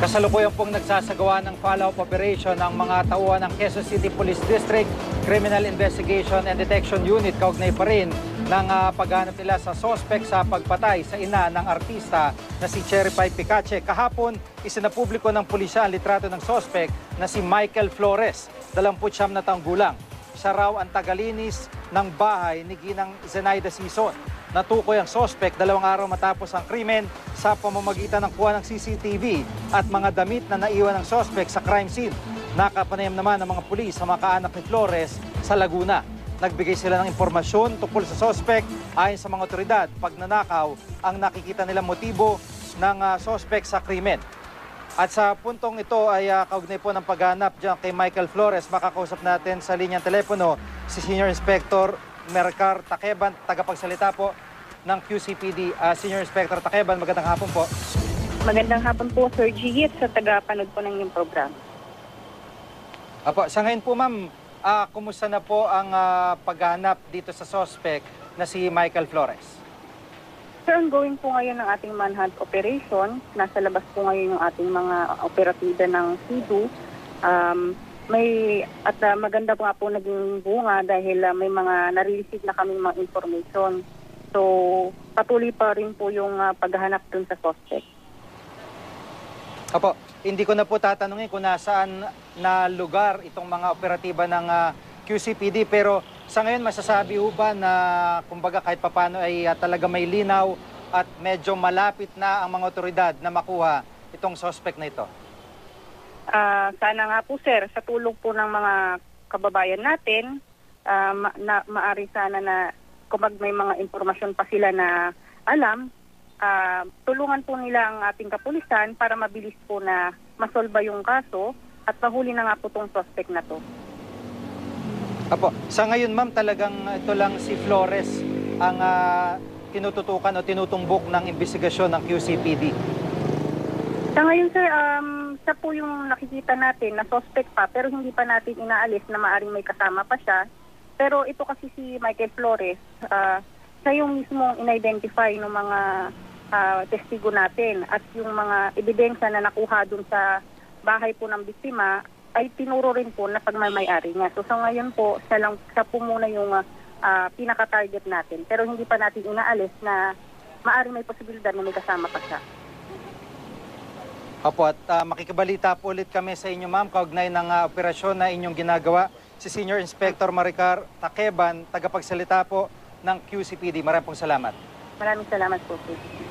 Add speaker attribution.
Speaker 1: Kasalukuyan pong nagsasagawa ng follow-up operation ng mga tauhan ng Quezon City Police District Criminal Investigation and Detection Unit kaugnay pa rin ng ah, paghanap nila sa sospek sa pagpatay sa ina ng artista na si Cherry Pie Picache. Kahapon, isinapubliko ng pulisya ang litrato ng sospek na si Michael Flores, 29 na taong gulang. Siya raw ang tagalinis ng bahay ni Ginang Zenaida Sison. Natukoy ang sospek dalawang araw matapos ang krimen sa pamamagitan ng kuha ng CCTV at mga damit na naiwan ng sospek sa crime scene. Nakapanayam naman ng mga pulis sa mga kaanak ni Flores sa Laguna. Nagbigay sila ng impormasyon tungkol sa sospek ayon sa mga otoridad. Pag nanakaw, ang nakikita nilang motibo ng ah, sospek sa krimen. At sa puntong ito ay uh, kaugnay po ng paghanap dyan kay Michael Flores. Makakausap natin sa linyang telepono si Senior Inspector Mercar Takeban, tagapagsalita po ng QCPD. Ah, Senior Inspector Takeban, magandang hapon po.
Speaker 2: Magandang hapon po, Sir Gigit, sa tagapanood po ng inyong program.
Speaker 1: Apo, sa ngayon po ma'am, ah, kumusta na po ang ah, paghanap dito sa suspect na si Michael Flores?
Speaker 2: Sir, ongoing po ngayon ang ating manhunt operation. Nasa labas po ngayon yung ating mga operatiba ng CIDU. Um, may, at ah, maganda po nga po naging bunga dahil ah, may mga nare-receive na kami mga information. So, patuloy pa rin po yung ah, paghahanap dun sa suspect.
Speaker 1: Apo, hindi ko na po tatanungin kung nasaan na lugar itong mga operatiba ng ah, QCPD pero sa ngayon masasabi ho ba na kumbaga kahit papano ay ah, talaga may linaw at medyo malapit na ang mga otoridad na makuha itong suspect na ito?
Speaker 2: Ah, sana nga po sir, sa tulong po ng mga kababayan natin, ah, ma- na, maari sana na kung mag- may mga impormasyon pa sila na alam, ah, tulungan po nila ang ating kapulisan para mabilis po na masolba yung kaso at mahuli na nga po tong suspect na to.
Speaker 1: Apo, sa ngayon ma'am talagang ito lang si Flores ang ah, tinututukan o tinutumbok ng investigasyon ng QCPD.
Speaker 2: Sa ngayon sir, um, siya po yung nakikita natin na suspect pa pero hindi pa natin inaalis na maaring may kasama pa siya. Pero ito kasi si Michael Flores, ah, siya yung mismo in-identify ng mga ah, testigo natin at yung mga ebidensya na nakuha dun sa bahay po ng biktima ay tinuro rin po na pagmamayari niya. So sa ngayon po, siya, lang, siya po muna yung ah, pinaka-target natin. Pero hindi pa natin inaalis na maaring may posibilidad na may kasama pa siya.
Speaker 1: Opo, at ah, makikibalita po ulit kami sa inyo ma'am kaugnay ng ah, operasyon na inyong ginagawa. Si Senior Inspector Maricar Takeban, tagapagsalita po ng QCPD. Maraming salamat.
Speaker 2: Maraming salamat po. sir.